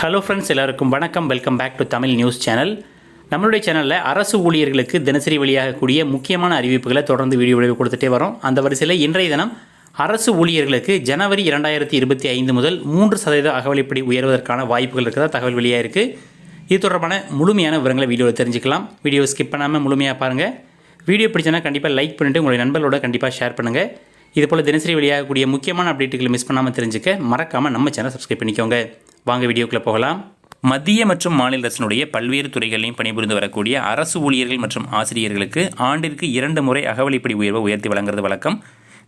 Hello friends எல்லாருக்கும் வணக்கம். Welcome back to Tamil news channel நம்மளுடைய சேனலில் அரசு ஊழியர்களுக்கு தினசரி வெளியாகக்கூடிய முக்கியமான அறிவிப்புகளை தொடர்ந்து வீடியோ கொடுத்துட்டே வரோம். அந்த வரிசையில் இன்றைய தினம் அரசு ஊழியர்களுக்கு ஜனவரி இரண்டாயிரத்தி இருபத்தி ஐந்து முதல் மூன்று சதவீத அகவலைப்படி உயர்வதற்கான வாய்ப்புகள் இருக்கிறதா தகவல் வெளியாயிருக்கு. இது தொடர்பான முழுமையான விவரங்களை வீடியோவில் தெரிஞ்சுக்கலாம். வீடியோ ஸ்கிப் பண்ணாமல் முழுமையாக பாருங்கள் வீடியோ பிடிச்சனா கண்டிப்பாக லைக் பண்ணிவிட்டு உங்களுடைய நண்பர்களோட கண்டிப்பாக ஷேர் பண்ணுங்கள் இதுபோல் தினசரி வெளியாகக்கூடிய முக்கியமான அப்டேட்டுகளை மிஸ் பண்ணாமல் தெரிஞ்சுக்க மறக்காமல் நம்ம சேனல் சப்ஸ்கிரைப் பண்ணிக்கோங்க. வாங்க வீடியோக்குள்ளே போகலாம். மத்திய மற்றும் மாநில அரசினுடைய பல்வேறு துறைகளிலும் பணிபுரிந்து வரக்கூடிய அரசு ஊழியர்கள் மற்றும் ஆசிரியர்களுக்கு ஆண்டிற்கு இரண்டு முறை அகவலிப்படி உயர்வை உயர்த்தி வழங்குறது வழக்கம்.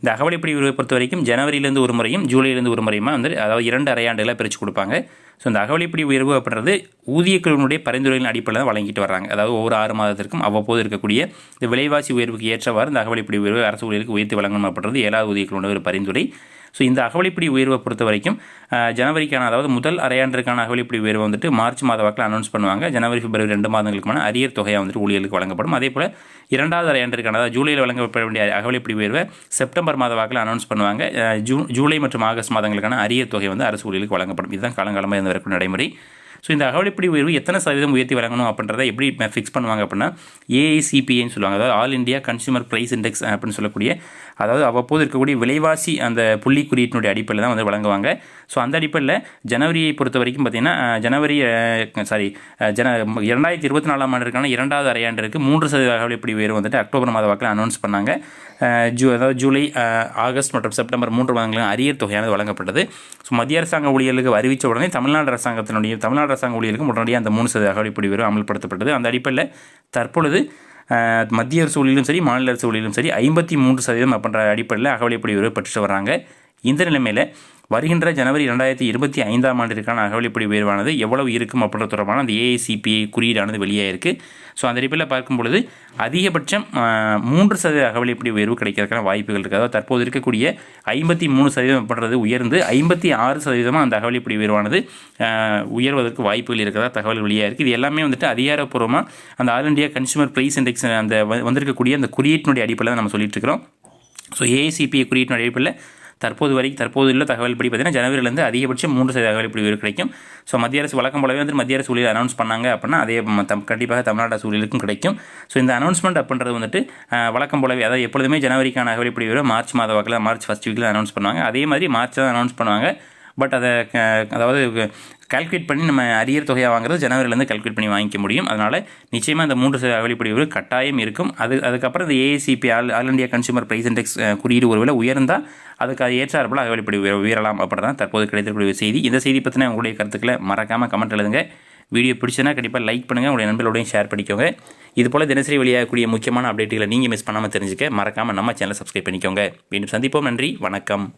இந்த அகவலைப்படி உயர்வை பொறுத்த வரைக்கும் ஜனவரியிலேருந்து ஒரு முறையும் ஜூலையிலேருந்து ஒரு முறையுமா வந்து அதாவது இரண்டு அரையாண்டுகளாக பிரித்து கொடுப்பாங்க. ஸோ இந்த அகவலைப்படி உயர்வு அப்படின்றது ஊதியக்குழுவினுடைய பரிந்துரைகளின் அடிப்படையில் தான் வழங்கிட்டு வராங்க அதாவது ஒவ்வொரு ஆறு மாதத்திற்கும் அவ்வப்போது இருக்கக்கூடிய இந்த விலைவாசி உயர்வுக்கு ஏற்றவாறு இந்த அகவலைப்படி உயர்வு அரசு ஊழியருக்கு உயர்த்தி வழங்கணும் அப்படின்றது ஏழாவது ஊதியக்குழுவினுடைய ஒரு பரிந்துரை. ஸோ இந்த அகவலிப்படி உயர்வை பொறுத்த வரைக்கும் ஜனவரிக்கான அதாவது முதல் அரையாண்டிற்கான அகவலிப்படி உயர்வை வந்துட்டு மார்ச் மாத வாக்கில் அனௌன்ஸ் பண்ணுவாங்க. ஜனவரி பிப்ரவரி ரெண்டு மாதங்களுக்குமான அரியர் தொகையாக வந்துட்டு ஊழியர்களுக்கு வழங்கப்படும். அதே போல் இரண்டாவது அரையாண்டிற்கான அதாவது ஜூலையில் வழங்கப்பட வேண்டிய அகவலிப்படி உயர்வை செப்டம்பர் மாத வாக்கில் அனௌன்ஸ் பண்ணுவாங்க. ஜூன் ஜூலை மற்றும் ஆகஸ்ட் மாதங்களுக்கான அரியர் தொகை வந்து அரசு ஊழியர்களுக்கு வழங்கப்படும். இதுதான் காலங்காலமாக இருந்து வரக்கூடிய நடைமுறை. ஸோ இந்த அகவலிப்படி உயர்வு எத்தனை சதவீதம் உயர்த்தி வழங்கணும் அப்படின்றத எப்படி ஃபிக்ஸ் பண்ணுவாங்க அப்படின்னா ஏஐசிபிஐன்னு சொல்லுவாங்க. அதாவது all India consumer price index அப்படின்னு சொல்லக்கூடிய அதாவது அவ்வப்போது இருக்கக்கூடிய விலைவாசி அந்த புள்ளி குறியீட்டினுடைய அடிப்படையில் தான் வந்து வழங்குவாங்க. ஸோ அந்த அடிப்படையில் ஜனவரியை பொறுத்த வரைக்கும் பார்த்தீங்கன்னா ஜனவரி சாரி ஜன இரண்டாயிரத்தி இருபத்தி நாலாம் ஆண்டுக்கான இரண்டாவது அரையாண்டிற்கு மூன்று சதவீத இப்படி உயர்வு வந்துட்டு அக்டோபர் மாத வாக்கில் அனௌன்ஸ் பண்ணாங்க. ஜூ அதாவது ஜூலை ஆகஸ்ட் மற்றும் செப்டம்பர் மூன்று மாதங்களும் அரியர் தொகையானது வழங்கப்பட்டது. ஸோ மத்திய அரசாங்க ஊழியர்களுக்கு அறிவித்த உடனே தமிழ்நாடு அரசாங்கத்தினுடைய தமிழ்நாடு அரசாங்க ஊழியர்களுக்கு உடனடியாக அந்த மூணு சதவீத இப்படி உயர்வு அமல்படுத்தப்பட்டது. அந்த அடிப்படையில் தற்பொழுது மத்திய அரசு ஊழியிலும் சரி மாநில அரசு ஊழியிலும் சரி ஐம்பத்தி மூன்று சதவீதம் அப்படின்ற அடிப்படையில் அகவலைப்படி உயர்வு பெற்று வராங்க இந்த நிலைமையில் வருகின்ற ஜனவரி ரெண்டாயிரத்தி இருபத்தி ஐந்தாம் ஆண்டிற்கான அகவலிப்படி உயர்வானது எவ்வளவு இருக்கும் அப்படின்ற தொடர்பான அந்த ஏஐசிபிஐ குறியீடானது வெளியாயிருக்கு. ஸோ அந்த அடிப்படையில் பார்க்கும் பொழுது அதிகபட்சம் மூன்று சதவீத அகவலிப்படி உயர்வு கிடைக்கிறதுக்கான வாய்ப்புகள் இருக்குது அதாவது தற்போது இருக்கக்கூடிய ஐம்பத்தி மூணு சதவீதம் அப்படின்றது உயர்ந்து ஐம்பத்தி ஆறு சதவீதமாக அந்த அகவலிப்படி உயர்வானது உயர்வதற்கு வாய்ப்புகள் இருக்கிறதா தகவல் வெளியாக இருக்குது இது எல்லாமே வந்துட்டு அதிகாரப்பூர்வமாக அந்த all India consumer price index அந்த வ- வந்திருக்கக்கூடிய அந்த குறியீட்டினுடைய அடிப்படையில் நம்ம சொல்லிட்டு இருக்கிறோம். ஸோ ஏஐசிபிஐ குறியீட்டினுடைய அடிப்படையில் தற்போது வரைக்கும் தற்போது உள்ள தகவல் படி பார்த்தீங்கன்னா ஜனவரியிலேருந்து அதிகபட்சம் மூன்று சதவீத தகவல் இப்படி உயர்வு கிடைக்கும். ஸோ மத்திய அரசு வழக்கம் போலவே வந்து மத்திய அரசு ஊழியர் அனௌன்ஸ் பண்ணாங்க அப்படின்னா அதே தம் கண்டிப்பாக தமிழ்நாடு அரசு கிடைக்கும். ஸோ இந்த அனௌன்ஸ்மெண்ட் அப்படின்றது வந்துட்டு வழக்கம் போலவே அதாவது எப்பொழுதுமே ஜனவரிக்கான தகவல் இப்படி வரும் மார்ச் மாத வாக்கில் மார்ச் ஃபஸ்ட் வீக்கில் அனௌன்ஸ் பண்ணுவாங்க. அதே மாதிரி மார்ச் தான் அனௌன்ஸ் பண்ணுவாங்க. பட் அதை க- அதாவது கால்குலேட் பண்ணி நம்ம அரியர் தொகையாக வாங்குறது ஜனவரிலேருந்து கால்குலேட் பண்ணி வாங்கிக்க முடியும். அதனால் நிச்சயமாக இந்த மூன்று சதவீத கட்டாயம் இருக்கும். அது அதுக்கப்புறம் இந்த AICP all all India consumer price index குறியீடு குறியீடு ஒருவேளை உயர்ந்தால் அதுக்கு அது ஏற்றாற்போல் அகவலிப்படி வெளிப்படி உயரலாம் அப்படி தான் தற்போது கிடைத்திருக்கக்கூடிய செய்தி. இந்த செய்தி பற்றின உங்களுடைய கருத்துக்களை மறக்காமல் கமெண்ட் எழுதுங்க. வீடியோ பிடிச்சனா கண்டிப்பாக லைக் பண்ணுங்கள் உங்களுடைய நண்பர்களோடையும் ஷேர் பண்ணிக்கோங்க. இது போல் தினசரி வெளியாகக்கூடிய முக்கியமான அப்டேட்டுகளை நீங்கள் மிஸ் பண்ணாமல் தெரிஞ்சுக்க மறக்காமல் நம்ம சேனலை சப்ஸ்கிரைப் பண்ணிக்கோங்க. மீண்டும் சந்திப்போம். நன்றி. வணக்கம்.